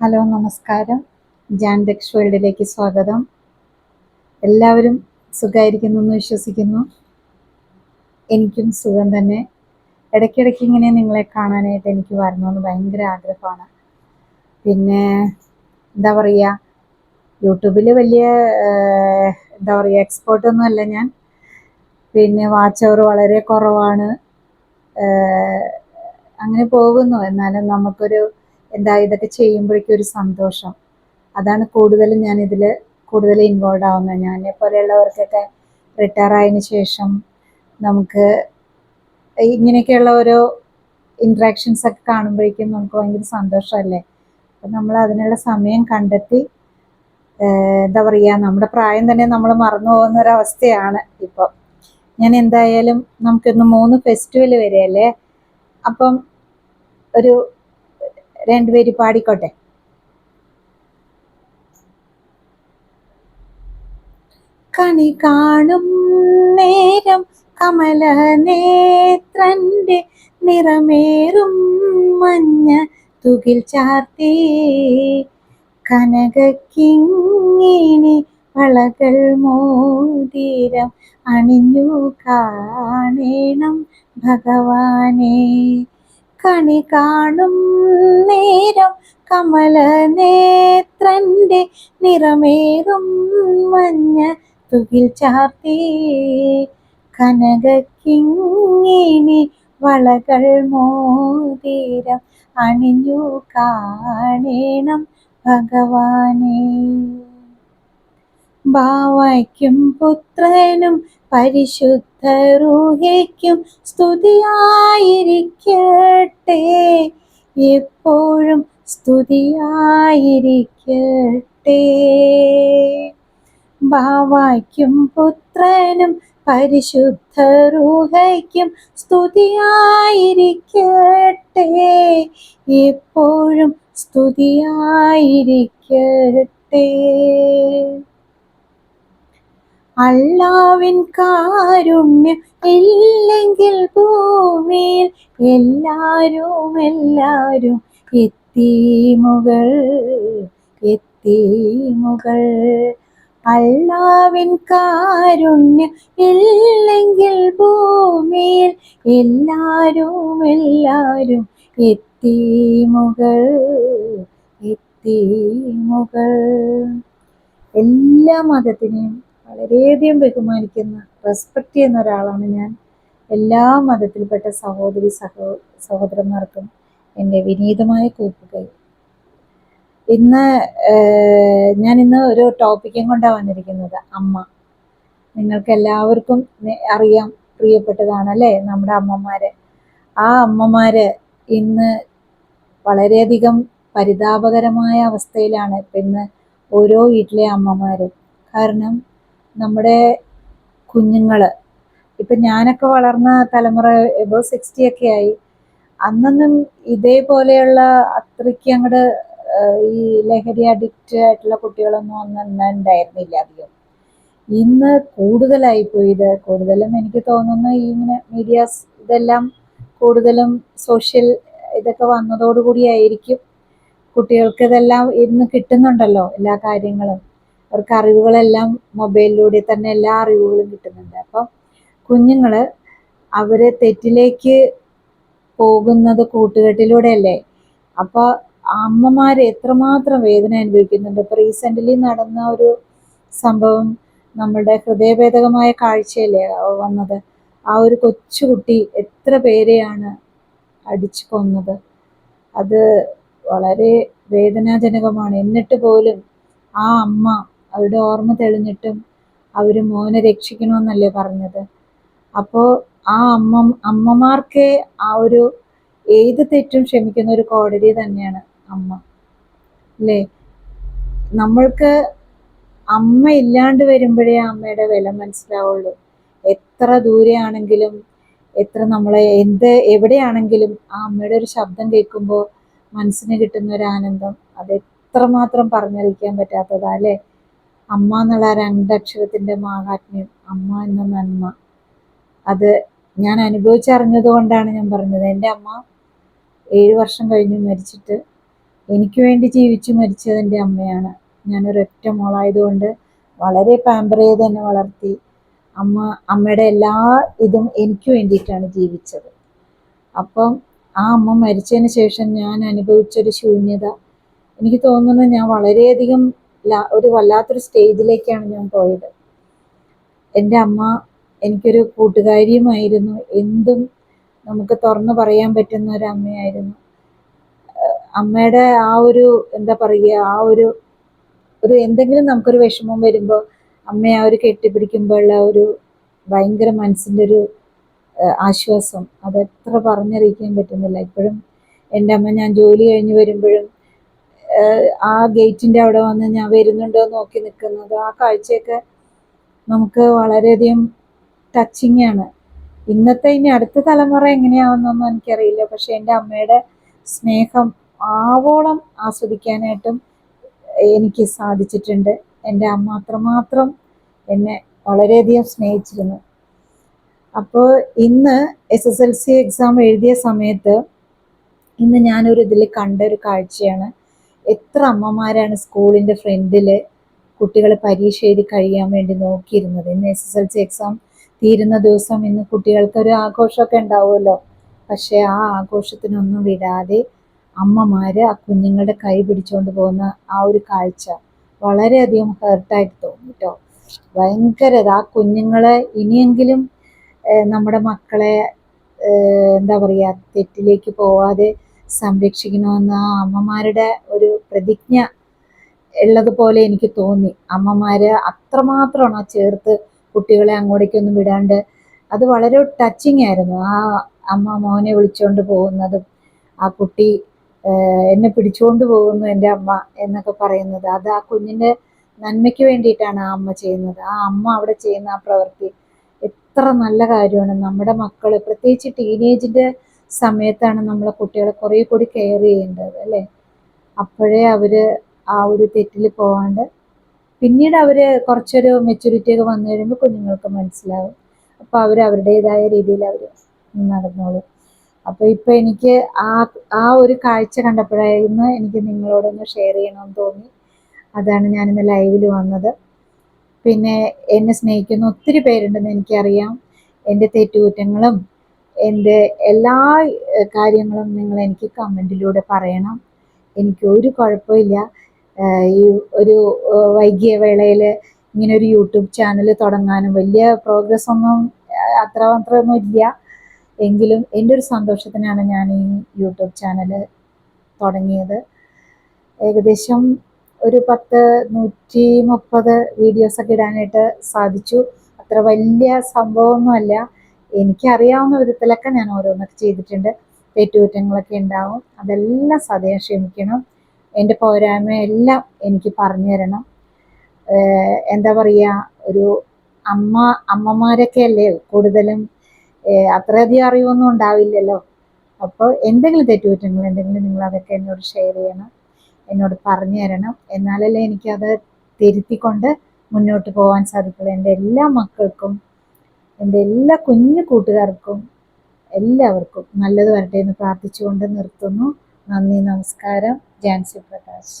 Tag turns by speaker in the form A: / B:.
A: Hello നമസ്കാരം. ജാൻ ദക്ഷ് വേൾഡിലേക്ക് സ്വാഗതം. എല്ലാവരും സുഖമായിരിക്കുന്നു എന്ന് വിശ്വസിക്കുന്നു. എനിക്കും സുഖം തന്നെ. ഇടയ്ക്കിടയ്ക്ക് ഇങ്ങനെ നിങ്ങളെ കാണാനായിട്ട് എനിക്ക് വരണമെന്ന് ഭയങ്കര ആഗ്രഹമാണ്. പിന്നെ എന്താ പറയുക യൂട്യൂബിൽ വലിയ എന്താ പറയുക എക്സ്പേർട്ടൊന്നുമല്ല ഞാൻ. പിന്നെ വാച്ച് അവർ വളരെ കുറവാണ്. അങ്ങനെ പോകുന്നു. എന്നാലും നമുക്കൊരു എന്താ ഇതൊക്കെ ചെയ്യുമ്പോഴേക്കും ഒരു സന്തോഷം. അതാണ് കൂടുതലും ഞാൻ ഇതിൽ കൂടുതൽ ഇൻവോൾവ് ആവുന്നത്. ഞാനെ പോലെയുള്ളവർക്കൊക്കെ റിട്ടയർ ആയതിനു ശേഷം നമുക്ക് ഇങ്ങനെയൊക്കെയുള്ള ഓരോ ഇൻട്രാക്ഷൻസ് ഒക്കെ കാണുമ്പോഴേക്കും നമുക്ക് ഭയങ്കര സന്തോഷമല്ലേ? അപ്പം നമ്മൾ അതിനുള്ള സമയം കണ്ടെത്തി എന്താ പറയുക നമ്മുടെ പ്രായം തന്നെ നമ്മൾ മറന്നു പോകുന്ന ഒരവസ്ഥയാണ് ഇപ്പം. ഞാൻ എന്തായാലും നമുക്കിന്ന് മൂന്ന് ഫെസ്റ്റിവൽ വരികയല്ലേ അപ്പം ഒരു രണ്ടുപേര് പാടിക്കോട്ടെ. കണി കാണും നേരം കമല നേത്രന്റെ നിറമേറും മഞ്ഞ തുകിൽ ചാർത്തി. കനകക്കിങ്ങിണി വളകൾ മോതിരം അണിഞ്ഞു കാണേണം ഭഗവാനെ. കണി കാണും നേരം കമല നേത്രന്റെ നിറമേറും മഞ്ഞ തുകിൽ ചാർത്തി. കനകക്കിങ്ങിണി വളകൾ മോതിരം അണിഞ്ഞു കാണേണം ഭഗവാനെ. ബാവയ്ക്കും പുത്രനും പരിശുദ്ധ റൂഹയ്ക്കും സ്തുതിയായിരിക്കട്ടെ. എപ്പോഴും സ്തുതിയായിരിക്കട്ടെ. ബാവയ്ക്കും പുത്രനും പരിശുദ്ധ റൂഹയ്ക്കും സ്തുതിയായിരിക്കട്ടെ. എപ്പോഴും സ്തുതിയായിരിക്കട്ടെ. അള്ളാവിൻ കാരുണ്യം ഇല്ലെങ്കിൽ ഭൂമിയിൽ എല്ലാരും എല്ലാരും എത്തിമുകൾ എത്തിമുകൾ അള്ളാവിൻ കാരുണ്യം ഇല്ലെങ്കിൽ ഭൂമിയിൽ എല്ലാരും എല്ലാരും എത്തിമുകൾ എത്തിമുകൾ എല്ലാ മതത്തിനെയും വളരെയധികം ബഹുമാനിക്കുന്ന റെസ്പെക്റ്റ് ചെയ്യുന്ന ഒരാളാണ് ഞാൻ. എല്ലാ മതത്തിൽപ്പെട്ട സഹോദരി സഹോ സഹോദരന്മാർക്കും എന്റെ വിനീതമായ കൂപ്പുകൈ ഇന്ന് ഞാൻ ഇന്ന് ഒരു ടോപ്പിക്കും കൊണ്ടാണ് വന്നിരിക്കുന്നത്. അമ്മ. നിങ്ങൾക്ക് എല്ലാവർക്കും അറിയാം പ്രിയപ്പെട്ടതാണ് അല്ലേ? നമ്മുടെ അമ്മമാര്. ആ അമ്മമാര് ഇന്ന് വളരെയധികം പരിതാപകരമായ അവസ്ഥയിലാണ് ഇപ്പം ഇന്ന് ഓരോ വീട്ടിലെ അമ്മമാരും. കാരണം നമ്മുടെ കുഞ്ഞുങ്ങൾ. ഇപ്പം ഞാനൊക്കെ വളർന്ന തലമുറ എബോ സിക്സ്റ്റി ഒക്കെ ആയി. അന്നൊന്നും ഇതേപോലെയുള്ള അത്രയ്ക്ക് അങ്ങോട്ട് ഈ ലഹരി അഡിക്റ്റ് ആയിട്ടുള്ള കുട്ടികളൊന്നും അന്ന് ഉണ്ടായിരുന്നില്ല അധികം. ഇന്ന് കൂടുതലായി പോയി ഇത് കൂടുതലും എനിക്ക് തോന്നുന്നു ഈ ഇങ്ങനെ മീഡിയാസ് ഇതെല്ലാം കൂടുതലും സോഷ്യൽ ഇതൊക്കെ വന്നതോടുകൂടി ആയിരിക്കും കുട്ടികൾക്ക് ഇതെല്ലാം ഇന്ന് കിട്ടുന്നുണ്ടല്ലോ എല്ലാ കാര്യങ്ങളും. അവർക്ക് അറിവുകളെല്ലാം മൊബൈലിലൂടെ തന്നെ എല്ലാ അറിവുകളും കിട്ടുന്നുണ്ട്. അപ്പം കുഞ്ഞുങ്ങൾ അവർ തെറ്റിലേക്ക് പോകുന്നത് കൂട്ടുകെട്ടിലൂടെയല്ലേ? അപ്പോൾ അമ്മമാർ എത്രമാത്രം വേദന അനുഭവിക്കുന്നുണ്ട്? ഇപ്പൊ റീസെന്റ്ലി നടന്ന ഒരു സംഭവം നമ്മുടെ ഹൃദയഭേദകമായ കാഴ്ചയല്ലേ വന്നത്? ആ ഒരു കൊച്ചുകുട്ടി എത്ര പേരെയാണ് അടിച്ചു കൊന്നത്? അത് വളരെ വേദനാജനകമാണ്. എന്നിട്ട് പോലും ആ അമ്മ അവരുടെ ഓർമ്മ തെളിഞ്ഞിട്ടും അവർ മോനെ രക്ഷിക്കണമെന്നല്ലേ പറഞ്ഞത്. അപ്പോൾ ആ അമ്മ അമ്മമാർക്ക് ആ ഒരു ഏത് തെറ്റും ക്ഷമിക്കുന്ന ഒരു കോടതി തന്നെയാണ് അമ്മ. അല്ലേ? നമ്മൾക്ക് അമ്മ ഇല്ലാണ്ട് വരുമ്പോഴേ അമ്മയുടെ വില മനസ്സിലാവുള്ളൂ. എത്ര ദൂരെയാണെങ്കിലും എത്ര നമ്മളെ എന്ത് എവിടെയാണെങ്കിലും ആ അമ്മയുടെ ഒരു ശബ്ദം കേൾക്കുമ്പോൾ മനസ്സിന് കിട്ടുന്ന ഒരു ആനന്ദം അത് എത്രമാത്രം പറഞ്ഞറിയിക്കാൻ പറ്റാത്തതാ അല്ലേ? അമ്മ എന്നുള്ള രണ്ടക്ഷരത്തിന്റെ മാഹാത്മ്യം അമ്മ എന്ന നന്മ. അത് ഞാൻ അനുഭവിച്ചറിഞ്ഞത് കൊണ്ടാണ് ഞാൻ പറഞ്ഞത്. എന്റെ അമ്മ ഏഴ് വർഷം കഴിഞ്ഞ് മരിച്ചിട്ട് എനിക്ക് വേണ്ടി ജീവിച്ചു മരിച്ചത് എന്റെ അമ്മയാണ്. ഞാനൊരൊറ്റ മോളായതുകൊണ്ട് വളരെ പാമ്പർ ചെയ്ത് എന്നെ വളർത്തി. അമ്മ അമ്മയുടെ എല്ലാ ഇതും എനിക്ക് വേണ്ടിയിട്ടാണ് ജീവിച്ചത്. അപ്പം ആ അമ്മ മരിച്ചതിന് ശേഷം ഞാൻ അനുഭവിച്ചൊരു ശൂന്യത. എനിക്ക് തോന്നുന്നു ഞാൻ വളരെയധികം ഒരു വല്ലാത്തൊരു സ്റ്റേജിലേക്കാണ് ഞാൻ പോയത്. എന്റെ അമ്മ എനിക്കൊരു കൂട്ടുകാരിയുമായിരുന്നു. എന്തും നമുക്ക് തുറന്നു പറയാൻ പറ്റുന്ന ഒരു അമ്മയായിരുന്നു അമ്മയുടെ ആ ഒരു എന്താ പറയുക ആ ഒരു ഒരു എന്തെങ്കിലും നമുക്കൊരു വിഷമം വരുമ്പോൾ അമ്മയെ ആ ഒരു കെട്ടിപ്പിടിക്കുമ്പോഴുള്ള ഒരു ഭയങ്കര മനസ്സിന്റെ ഒരു ആശ്വാസം. അതെത്ര പറഞ്ഞറിയിക്കാൻ പറ്റുന്നില്ല. ഇപ്പോഴും എന്റെ അമ്മ ഞാൻ ജോലി കഴിഞ്ഞ് വരുമ്പോഴും ആ ഗേറ്റിന്റെ അവിടെ വന്ന് ഞാൻ വരുന്നുണ്ടോ നോക്കി നിൽക്കുന്നത്. ആ കാഴ്ചയൊക്കെ നമുക്ക് വളരെയധികം ടച്ചിങ് ആണ്. ഇന്നത്തെ ഇനി അടുത്ത തലമുറ എങ്ങനെയാവുന്നൊന്നും എനിക്കറിയില്ല. പക്ഷെ എന്റെ അമ്മയുടെ സ്നേഹം ആവോളം ആസ്വദിക്കാനായിട്ടും എനിക്ക് സാധിച്ചിട്ടുണ്ട്. എന്റെ അമ്മ അത്രമാത്രം എന്നെ വളരെയധികം സ്നേഹിച്ചിരുന്നു. അപ്പോൾ ഇന്ന് S S L C exam എഴുതിയ സമയത്ത് ഇന്ന് ഞാനൊരു ഇതിൽ കണ്ട ഒരു കാഴ്ചയാണ്. എത്ര അമ്മമാരാണ് സ്കൂളിന്റെ ഫ്രണ്ടിൽ കുട്ടികൾ പരീക്ഷ എഴുതി കഴിയാൻ വേണ്ടി നോക്കിയിരുന്നത്? ഇന്ന് S S L C exam തീരുന്ന ദിവസം ഇന്ന് കുട്ടികൾക്കൊരു ആഘോഷമൊക്കെ ഉണ്ടാവുമല്ലോ. പക്ഷേ ആ ആഘോഷത്തിനൊന്നും വിടാതെ അമ്മമാർ ആ കുഞ്ഞുങ്ങളുടെ കൈ പിടിച്ചുകൊണ്ട് പോകുന്ന ആ ഒരു കാഴ്ച വളരെയധികം ഹേർട്ടായിട്ട് തോന്നി കേട്ടോ ഭയങ്കര ആ കുഞ്ഞുങ്ങളെ ഇനിയെങ്കിലും നമ്മുടെ മക്കളെ എന്താ പറയുക തെറ്റിലേക്ക് പോവാതെ സംരക്ഷിക്കണമെന്ന് ആ അമ്മമാരുടെ ഒരു പ്രതിജ്ഞ ഉള്ളതുപോലെ എനിക്ക് തോന്നി. അമ്മമാര് അത്രമാത്രമാണ് ചേർത്ത് കുട്ടികളെ അങ്ങോട്ടേക്കൊന്നും വിടാണ്ട് അത് വളരെ ടച്ചിങ് ആയിരുന്നു. ആ അമ്മ മോനെ വിളിച്ചുകൊണ്ട് പോകുന്നതും ആ കുട്ടി എന്നെ പിടിച്ചുകൊണ്ട് പോകുന്നു എന്റെ അമ്മ എന്നൊക്കെ പറയുന്നത്. അത് ആ കുഞ്ഞിന്റെ നന്മയ്ക്ക് വേണ്ടിയിട്ടാണ് ആ അമ്മ ചെയ്യുന്നത്. ആ അമ്മ അവിടെ ചെയ്യുന്ന ആ പ്രവൃത്തി എത്ര നല്ല കാര്യമാണ്. നമ്മുടെ മക്കൾ പ്രത്യേകിച്ച് ടീനേജിന്റെ സമയത്താണ് നമ്മളെ കുട്ടികളെ കുറേ കൂടി കെയർ ചെയ്യേണ്ടത് അല്ലേ? അപ്പോഴേ അവർ ആ ഒരു തെറ്റിൽ പോവാണ്ട് പിന്നീട് അവർ കുറച്ചൊരു മെച്യൂരിറ്റി ഒക്കെ വന്നു കഴിയുമ്പോൾ കുഞ്ഞുങ്ങൾക്ക് മനസ്സിലാവും. അപ്പോൾ അവർ അവരുടേതായ രീതിയിൽ അവർ നടന്നോളും. അപ്പോൾ ഇപ്പോൾ എനിക്ക് ആ ആ ഒരു കാഴ്ച കണ്ടപ്പോഴായിരുന്നു എനിക്ക് നിങ്ങളോടൊന്ന് ഷെയർ ചെയ്യണമെന്ന് തോന്നി. അതാണ് ഞാനിന്ന് ലൈവിൽ വന്നത്. പിന്നെ എന്നെ സ്നേഹിക്കുന്ന ഒത്തിരി പേരുണ്ടെന്ന് എനിക്കറിയാം. എന്റെ തെറ്റുകുറ്റങ്ങളും എന്റെ എല്ലാ കാര്യങ്ങളും നിങ്ങൾ എനിക്ക് കമന്റിലൂടെ പറയണം. എനിക്ക് ഒരു കുഴപ്പമില്ല. ഈ ഒരു വൈകിയ വേളയിൽ ഇങ്ങനെ ഒരു യൂട്യൂബ് ചാനൽ തുടങ്ങാനും വലിയ പ്രോഗ്രസ് ഒന്നും അത്ര ഇല്ല. എങ്കിലും എന്റെ ഒരു സന്തോഷത്തിനാണ് ഞാൻ ഈ യൂട്യൂബ് ചാനൽ തുടങ്ങിയത്. ഏകദേശം ഒരു പത്ത് നൂറ്റി മുപ്പത് വീഡിയോസൊക്കെ ഇടാനായിട്ട് സാധിച്ചു. അത്ര വലിയ സംഭവമൊന്നുമല്ല. എനിക്കറിയാവുന്ന വിധത്തിലൊക്കെ ഞാൻ ഓരോന്നൊക്കെ ചെയ്തിട്ടുണ്ട്. തെറ്റുകുറ്റങ്ങളൊക്കെ ഉണ്ടാവും. അതെല്ലാം സദയം ക്ഷമിക്കണം. എന്റെ പോരായ്മയെല്ലാം എനിക്ക് പറഞ്ഞു തരണം. എന്താ പറയുക ഒരു അമ്മ അമ്മമാരൊക്കെ അല്ലേ കൂടുതലും അത്രയധികം അറിവൊന്നും ഉണ്ടാവില്ലല്ലോ. അപ്പോൾ എന്തെങ്കിലും തെറ്റുകുറ്റങ്ങൾ എന്തെങ്കിലും നിങ്ങൾ അതൊക്കെ എന്നോട് ഷെയർ ചെയ്യണം. എന്നോട് പറഞ്ഞു തരണം. എന്നാലല്ലേ എനിക്കത് തിരുത്തിക്കൊണ്ട് മുന്നോട്ട് പോകാൻ സാധിക്കുള്ളൂ. എന്റെ എല്ലാ മക്കൾക്കും എന്റെ എല്ലാ കുഞ്ഞു കൂട്ടുകാർക്കും എല്ലാവർക്കും നല്ലത് വരട്ടെ എന്ന് പ്രാർത്ഥിച്ചുകൊണ്ട് നിർത്തുന്നു. നന്ദി നമസ്കാരം. ജാൻസി പ്രകാശ്